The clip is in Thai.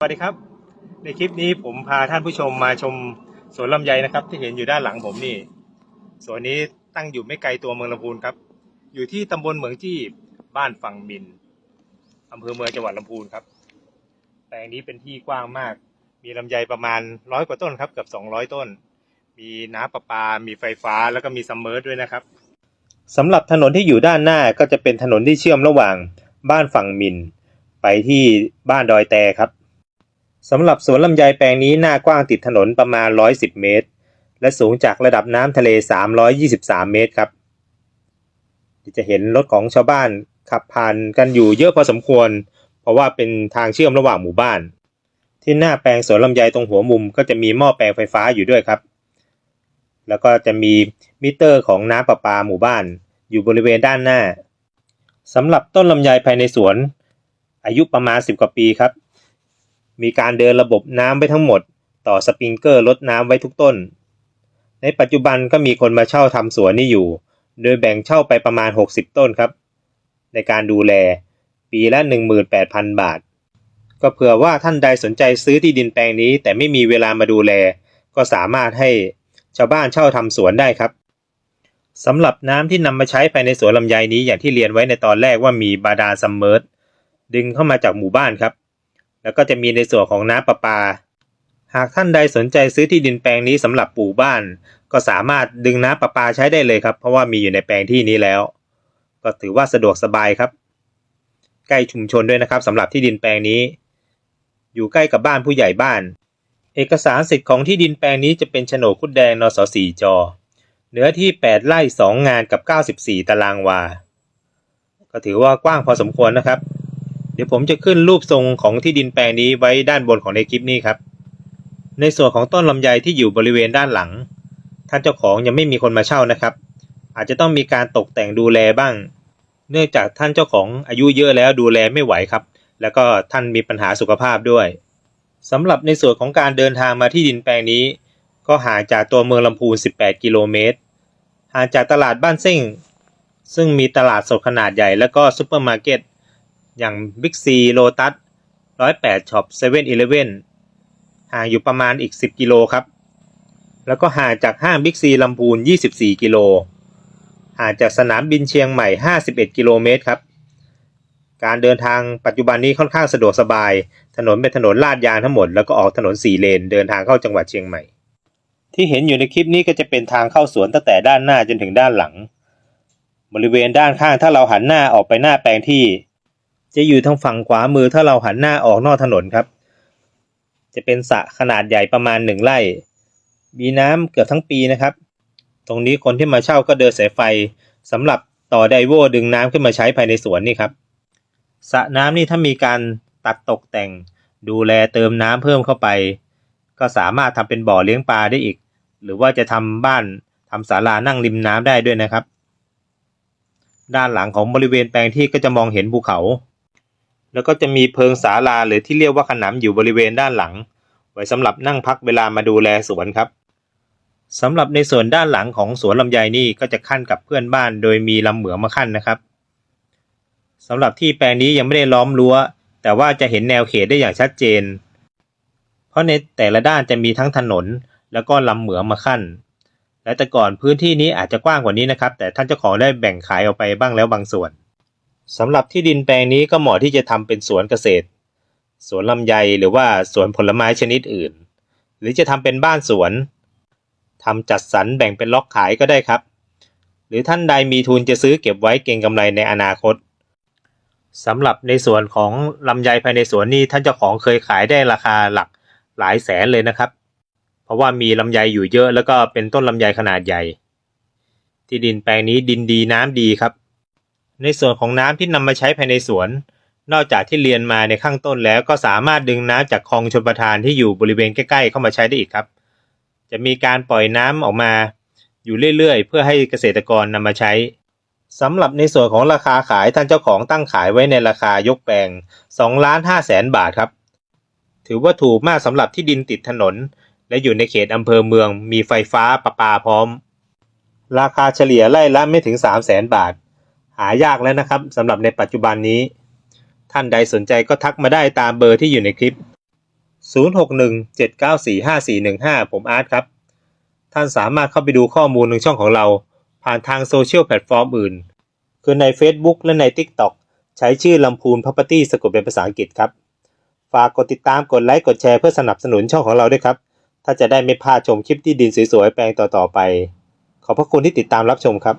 สวัสดีครับ ในคลิปนี้ผมพาท่านผู้ชมมาชมสวนลำไยนะครับ ที่เห็นอยู่ด้านหลังผมนี่สวนนี้ตั้งอยู่ไม่ไกลตัวเมืองลำพูนครับ อยู่ที่ตำบลเหมืองจี้บ้านฝั่งมินอำเภอเมืองจังหวัดลำพูนครับ แปลงนี้เป็นที่กว้างมาก มีลำไยประมาณร้อยกว่าต้นครับเกือบสองร้อยต้น มีน้ำประปา มีไฟฟ้าแล้วก็มีซัมเมอร์ด้วยนะครับสำหรับถนนที่อยู่ด้านหน้าก็จะเป็นถนนที่เชื่อมระหว่างบ้านฝั่งมินไปที่บ้านดอยแตครับ สำหรับสวนลำไยแปลงนี้หน้ากว้างติดถนนประมาณ 110 เมตร และสูงจากระดับน้ำทะเล 323 เมตรครับ จะเห็นรถของชาวบ้านขับผ่านกันอยู่เยอะพอสมควร เพราะว่าเป็นทางเชื่อมระหว่างหมู่บ้าน ที่หน้าแปลงสวนลำไยตรงหัวมุมก็จะมีหม้อแปลงไฟฟ้าอยู่ด้วยครับ แล้วก็จะมีมิเตอร์ของน้ำประปาหมู่บ้าน อยู่บริเวณด้านหน้าสำหรับต้นลำไยภายในสวน อายุประมาณ 10 กว่าปีครับ มีการเดินระบบน้ำไว้ทั้งหมด ต่อสปริงเกอร์ลดน้ำไว้ทุกต้น ในปัจจุบันก็มีคนมาเช่าทำสวนนี่อยู่ โดยแบ่งเช่าไปประมาณ 60 ต้นครับ ในการดูแล ปีละ 18,000 บาท ก็เผื่อว่าท่านใดสนใจซื้อที่ดินแปลงนี้ แต่ไม่มีเวลามาดูแล ก็สามารถให้ชาวบ้านเช่าทำสวนได้ครับสำหรับน้ำที่นำมาใช้ภายในสวนลำไยนี้อย่างที่เรียนไว้ในตอนแรกว่ามีบาดาลซัมเมอร์ดึงเข้ามาจากหมู่บ้านครับ แล้วก็จะมีในส่วนของน้ำประปา หากท่านใดสนใจซื้อที่ดินแปลงนี้สำหรับปลูกบ้าน ก็สามารถดึงน้ำประปาใช้ได้เลยครับ เพราะว่ามีอยู่ในแปลงที่นี้แล้ว ก็ถือว่าสะดวกสบายครับ ใกล้ชุมชนด้วยนะครับสำหรับที่ดินแปลงนี้ อยู่ใกล้กับบ้านผู้ใหญ่บ้าน เอกสารสิทธิ์ของที่ดินแปลงนี้จะเป็นโฉนดคุดแดงนสสีจอเนื้อที่ 8 ไร่ 2 งานกับ 94 ตารางวา ก็ถือว่ากว้างพอสมควรนะครับ ดี๋ยวผมจะขึ้นรูปทรงของที่ดินแปลงนี้ไว้ด้านบนของในคลิปนี้ครับ ในส่วนของต้นลำไยที่อยู่บริเวณด้านหลัง ท่านเจ้าของยังไม่มีคนมาเช่านะครับ อาจจะต้องมีการตกแต่งดูแลบ้าง เนื่องจากท่านเจ้าของอายุเยอะแล้วดูแลไม่ไหวครับ แล้วก็ท่านมีปัญหาสุขภาพด้วยสำหรับในส่วนของการเดินทางมาที่ดินแปลงนี้ ก็ห่างจากตัวเมืองลำพูน 18 กิโลเมตรห่างจากตลาดบ้านเซิ่งซึ่งมีตลาดสดขนาดใหญ่แล้วก็ซูเปอร์มาร์เก็ต อย่างบิ๊กซีโลตัส108ช็อป7 e เ e ่ e อห่างอยู่ประมาณอีก 10 กิโลครับ แล้วก็ห่างจากห้างบิ๊กซีลำพูน 24 กิโล ห่างจากสนามบินเชียงใหม่ 51 กิโลเมตรครับ การเดินทางปัจจุบันนี้ค่อนข้างสะดวกสบาย ถนนเป็นถนนลาดยางทั้งหมด แล้วก็ออกถนนสี่เลน เดินทางเข้าจังหวัดเชียงใหม่ ที่เห็นอยู่ในคลิปนี้ก็จะเป็นทางเข้าสวนตั้งแต่ด้านหน้าจนถึงด้านหลัง บริเวณด้านข้างถ้าเราหันหน้าออกไปหน้าแปลงที่ จะอยู่ทางฝั่งขวามือถ้าเราหันหน้าออกนอกถนนครับ จะเป็นสระขนาดใหญ่ประมาณหนึ่งไร่ มีน้ำเกือบทั้งปีนะครับ ตรงนี้คนที่มาเช่าก็เดินสายไฟสำหรับต่อไดโวดึงน้ำขึ้นมาใช้ภายในสวนนี่ครับสระน้ำนี่ถ้ามีการตัดตกแต่ง ดูแลเติมน้ำเพิ่มเข้าไป ก็สามารถทำเป็นบ่อเลี้ยงปลาได้อีก หรือว่าจะทำบ้านทำศาลานั่งริมน้ำได้ด้วยนะครับ ด้านหลังของบริเวณแปลงที่ก็จะมองเห็นภูเขา แล้วก็จะมีเพิงศาลาหรือที่เรียกว่าขนำอยู่บริเวณด้านหลัง ไว้สำหรับนั่งพักเวลามาดูแลสวนครับสำหรับในส่วนด้านหลังของสวนลำไยนี่ก็จะขั้นกับเพื่อนบ้าน โดยมีลำเหมือมาขั้นนะครับสำหรับที่แปลงนี้ยังไม่ได้ล้อมรั้ว แต่ว่าจะเห็นแนวเขตได้อย่างชัดเจน เพราะในแต่ละด้านจะมีทั้งถนน แล้วก็ลำเหมือมาขั้น และแต่ก่อนพื้นที่นี้อาจจะกว้างกว่านี้นะครับ แต่ท่านเจ้าของได้แบ่งขายออกไปบ้างแล้วบางส่วน สำหรับที่ดินแปลงนี้ก็เหมาะที่จะทำเป็นสวนเกษตร สวนลำไยหรือว่าสวนผลไม้ชนิดอื่น หรือจะทำเป็นบ้านสวนทำจัดสรรแบ่งเป็นล็อกขายก็ได้ครับ หรือท่านใดมีทุนจะซื้อเก็บไว้เก็งกำไรในอนาคตสำหรับในส่วนของลำไยภายในสวนนี่ท่านเจ้าของเคยขายได้ราคาหลักหลายแสนเลยนะครับ เพราะว่ามีลำไยอยู่เยอะแล้วก็เป็นต้นลำไยขนาดใหญ่ ที่ดินแปลงนี้ดินดีน้ำดีครับ ในส่วนของน้ำที่นำมาใช้ภายในสวน นอกจากที่เรียนมาในข้างต้นแล้วก็สามารถดึงน้ำจากคลองชลประทานที่อยู่บริเวณใกล้ๆ เข้ามาใช้ได้อีกครับ จะมีการปล่อยน้ำออกมาอยู่เรื่อยๆ เพื่อให้เกษตรกรนำมาใช้สำหรับในส่วนของราคาขายท่านเจ้าของตั้งขายไว้ในราคายกแปลง2ล้าน5แสนบาทครับ ถือว่าถูกมากสำหรับที่ดินติดถนน และอยู่ในเขตอำเภอเมือง มีไฟฟ้าประปาพร้อม ราคาเฉลี่ยไร่ละไม่ถึง3แสนบาท หายากแล้วนะครับสำหรับในปัจจุบันนี้ ท่านใดสนใจก็ทักมาได้ตามเบอร์ที่อยู่ในคลิป 0617945415 ผมอาร์ตครับ ท่านสามารถเข้าไปดูข้อมูลในช่องของเรา ผ่านทางโซเชียลแพลตฟอร์มอื่น คือใน Facebook และใน TikTok ใช้ชื่อลำพูน Property สะกดเป็นภาษาอังกฤษครับ ฝากกดติดตามกดไลค์กดแชร์เพื่อสนับสนุนช่องของเราด้วยครับ ถ้าจะได้ไม่พลาดชมคลิปที่ดินสวยๆแปลงต่อๆไป ขอบพระคุณที่ติดตามรับชมครับ